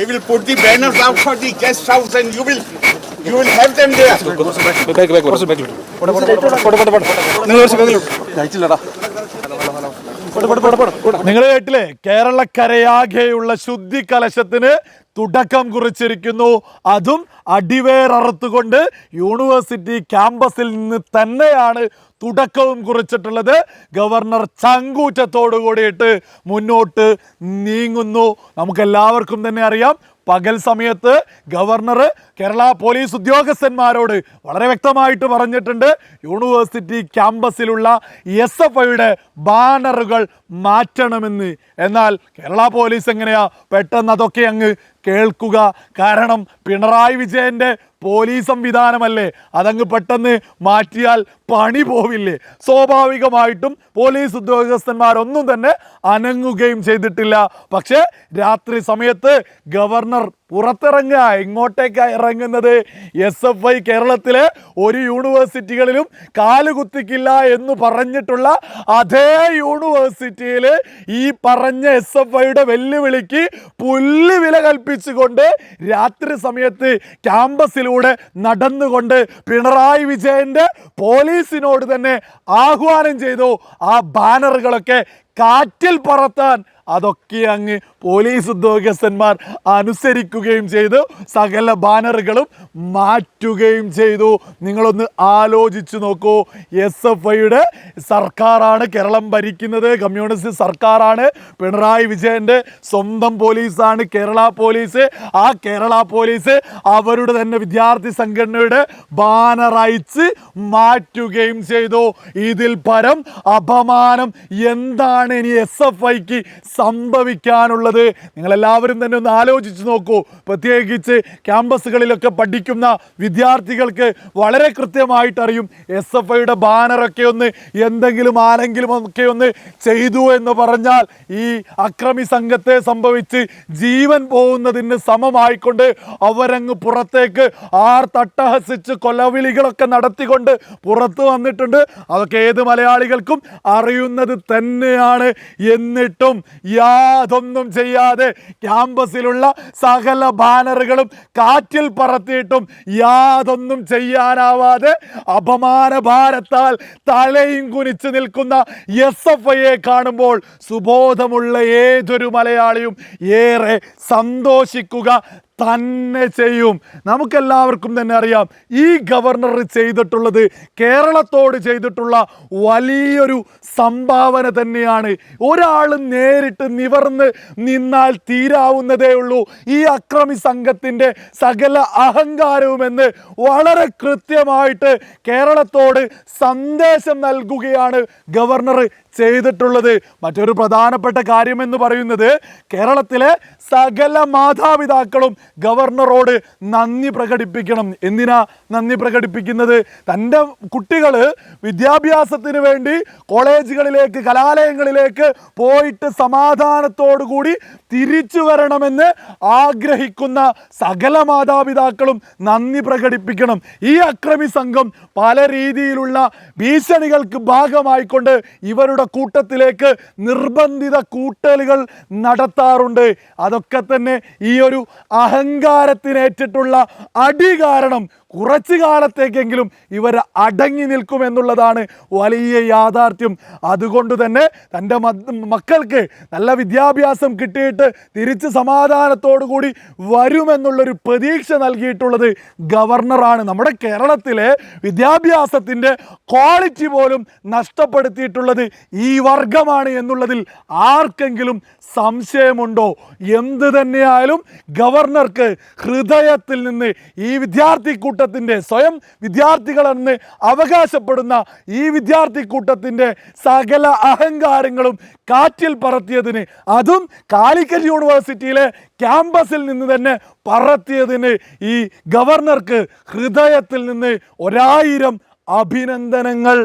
They will put the banners out for the guest house and you will you will have them there. നിങ്ങൾ കേട്ടില്ലേ കേരളക്കരയാകെയുള്ള ശുദ്ധി കലശത്തിന് തുടക്കം കുറിച്ചിരിക്കുന്നു. അതും അടിവേററുത്തുകൊണ്ട് university ക്യാമ്പസിൽ നിന്ന് തന്നെയാണ് തുടക്കവും കുറിച്ചിട്ടുള്ളത്. ഗവർണർ ചങ്കൂറ്റത്തോടു കൂടിയിട്ട് മുന്നോട്ട് നീങ്ങുന്നു. നമുക്കെല്ലാവർക്കും തന്നെ അറിയാം പകൽ സമയത്ത് ഗവർണർ കേരള പോലീസ് ഉദ്യോഗസ്ഥന്മാരോട് വളരെ വ്യക്തമായിട്ട് പറഞ്ഞിട്ടുണ്ട്. യൂണിവേഴ്സിറ്റി ക്യാമ്പസിലുള്ള എസ് എഫ് ഐയുടെ ബാനറുകൾ മാറ്റണമെന്ന്. എന്നാൽ കേരള പോലീസ് എങ്ങനെയാ പെട്ടെന്ന് അതൊക്കെ അങ്ങ് കേൾക്കുക? കാരണം പിണറായി വിജയന്റെ പോലീസ് സംവിധാനമല്ലേ? അതങ്ങ് പെട്ടെന്ന് മാറ്റിയാൽ പണി പോവില്ലേ? സ്വാഭാവികമായിട്ടും പോലീസ് ഉദ്യോഗസ്ഥന്മാരൊന്നും തന്നെ അനങ്ങുകയും ചെയ്തിട്ടില്ല. പക്ഷേ രാത്രി സമയത്ത് ഗവർണർ പുറത്തിറങ്ങുക ഇങ്ങോട്ടേക്ക് ഇറങ്ങുന്നത്? എസ് എഫ് ഐ കേരളത്തിലെ ഒരു യൂണിവേഴ്സിറ്റികളിലും കാലുകുത്തിക്കില്ല എന്ന് പറഞ്ഞിട്ടുള്ള അതേ യൂണിവേഴ്സിറ്റിയിൽ ഈ പറഞ്ഞ എസ് എഫ് ഐയുടെ വെല്ലുവിളിക്ക് പുല്ല് വില കൽപ്പിച്ചുകൊണ്ട് രാത്രി സമയത്ത് ക്യാമ്പസിലൂടെ നടന്നുകൊണ്ട് പിണറായി വിജയന്റെ പോലീസിനോട് തന്നെ ആഹ്വാനം ചെയ്തു. ആ ബാനറുകളൊക്കെ കാറ്റിൽ പറത്താൻ അതൊക്കെ അങ്ങ് പോലീസ് ഉദ്യോഗസ്ഥന്മാർ അനുസരിക്കുകയും ചെയ്തു. സകല ബാനറുകളും മാറ്റുകയും ചെയ്തു. നിങ്ങളൊന്ന് ആലോചിച്ചു നോക്കൂ. എസ് എഫ് ഐയുടെ സർക്കാരാണ് കേരളം ഭരിക്കുന്നത്. കമ്മ്യൂണിസ്റ്റ് സർക്കാരാണ്. പിണറായി വിജയന്റെ സ്വന്തം പോലീസാണ് കേരള പോലീസ്. ആ കേരള പോലീസ് അവരുടെ തന്നെ വിദ്യാർത്ഥി സംഘടനയുടെ ബാനർ മാറ്റുകയും ചെയ്തു. ഇതിൽ പരം അപമാനം എന്താണ് ഇനി എസ് എഫ് ഐക്ക് സംഭവിക്കാനുള്ളത്? നിങ്ങളെല്ലാവരും തന്നെ ഒന്ന് ആലോചിച്ച് നോക്കൂ. പ്രത്യേകിച്ച് ക്യാമ്പസുകളിലൊക്കെ പഠിക്കുന്ന വിദ്യാർത്ഥികൾക്ക് വളരെ കൃത്യമായിട്ടറിയും എസ് എഫ് ഐയുടെ ബാനറൊക്കെ ഒന്ന് എന്തെങ്കിലും ആരെങ്കിലും ഒക്കെ ഒന്ന് ചെയ്തു എന്ന് പറഞ്ഞാൽ ഈ അക്രമി സംഘത്തെ സംഭവിച്ച് ജീവൻ പോകുന്നതിന് സമമായിക്കൊണ്ട് അവരങ്ങ് പുറത്തേക്ക് ആർ തട്ടഹസിച്ച് കൊലവിളികളൊക്കെ നടത്തിക്കൊണ്ട് പുറത്തു വന്നിട്ടുണ്ട്. അതൊക്കെ ഏത് മലയാളികൾക്കും അറിയുന്നത് തന്നെയാണ്. എന്നിട്ടും യാതൊന്നും ചെയ്യാതെ ക്യാമ്പസിലുള്ള സകല ബാനറുകളും കാറ്റിൽ പറത്തിയിട്ടും യാതൊന്നും ചെയ്യാനാവാതെ അപമാന ഭാരത്താൽ തലയും കുനിച്ച് നിൽക്കുന്ന എസ് എഫ് ഐയെ കാണുമ്പോൾ സുബോധമുള്ള ഏതൊരു മലയാളിയും ഏറെ സന്തോഷിക്കുക തന്നെ ചെയ്യും. നമുക്കെല്ലാവർക്കും തന്നെ അറിയാം ഈ ഗവർണർ ചെയ്തിട്ടുള്ളത് കേരളത്തോട് ചെയ്തിട്ടുള്ള വലിയൊരു സംഭാവന തന്നെയാണ്. ഒരാൾ നേരിട്ട് നിവർന്ന് നിന്നാൽ തീരാവുന്നതേ ഉള്ളൂ. ഈ അക്രമി സംഘത്തിന്റെ സകല അഹങ്കാരവുമെന്ന് വളരെ കൃത്യമായിട്ട് കേരളത്തോട് സന്ദേശം നൽകുകയാണ് ഗവർണർ ചെയ്തിട്ടുള്ളത്. മറ്റൊരു പ്രധാനപ്പെട്ട കാര്യമെന്ന് പറയുന്നത് കേരളത്തിലെ സകല മാതാപിതാക്കളും ഗവർണറോട് നന്ദി പ്രകടിപ്പിക്കണം. എന്തിനാ നന്ദി പ്രകടിപ്പിക്കുന്നത്? തന്റെ കുട്ടികൾ വിദ്യാഭ്യാസത്തിന് വേണ്ടി കോളേജുകളിലേക്ക് കലാലയങ്ങളിലേക്ക് പോയിട്ട് സമാധാനത്തോടു കൂടി തിരിച്ചു വരണമെന്ന് ആഗ്രഹിക്കുന്ന സകല മാതാപിതാക്കളും നന്ദി പ്രകടിപ്പിക്കണം. ഈ അക്രമി സംഘം പല രീതിയിലുള്ള ഭീഷണികൾക്ക് ഭാഗമായിക്കൊണ്ട് ഇവരുടെ കൂട്ടത്തിലേക്ക് നിർബന്ധിത കൂട്ടലുകൾ നടത്താറുണ്ട്. അതൊക്കെ തന്നെ ഈ ഒരു അഹങ്കാരത്തിനേറ്റിട്ടുള്ള അടി കാരണം കുറച്ചു കാലത്തേക്കെങ്കിലും ഇവർ അടങ്ങി നിൽക്കുമെന്നുള്ളതാണ് വലിയ യാഥാർത്ഥ്യം. അതുകൊണ്ട് തന്നെ തന്റെ മക്കൾക്ക് നല്ല വിദ്യാഭ്യാസം കിട്ടിയിട്ട് തിരിച്ച് സമാധാനത്തോടു കൂടി വരുമെന്നുള്ളൊരു പ്രതീക്ഷ നൽകിയിട്ടുള്ളത് ഗവർണറാണ്. നമ്മുടെ കേരളത്തിലെ വിദ്യാഭ്യാസത്തിന്റെ ക്വാളിറ്റി പോലും നഷ്ടപ്പെടുത്തിയിട്ടുള്ളത് ഈ വർഗമാണ് എന്നുള്ളതിൽ ആർക്കെങ്കിലും സംശയമുണ്ടോ? എന്ത് തന്നെയായാലും ഗവർണർക്ക് ഹൃദയത്തിൽ നിന്ന് ഈ വിദ്യാർത്ഥി കൂട്ടത്തിന്റെ സ്വയം വിദ്യാർത്ഥികളെന്ന് അവകാശപ്പെടുന്ന ഈ വിദ്യാർത്ഥി കൂട്ടത്തിന്റെ സകല അഹങ്കാരങ്ങളും കാറ്റിൽ പറത്തിയതിന് അതും കാലിക്കറ്റ് യൂണിവേഴ്സിറ്റിയിലെ ക്യാമ്പസിൽ നിന്ന് തന്നെ പറത്തിയതിന് ഈ ഗവർണർക്ക് ഹൃദയത്തിൽ നിന്ന് ഒരായിരം അഭിനന്ദനങ്ങൾ.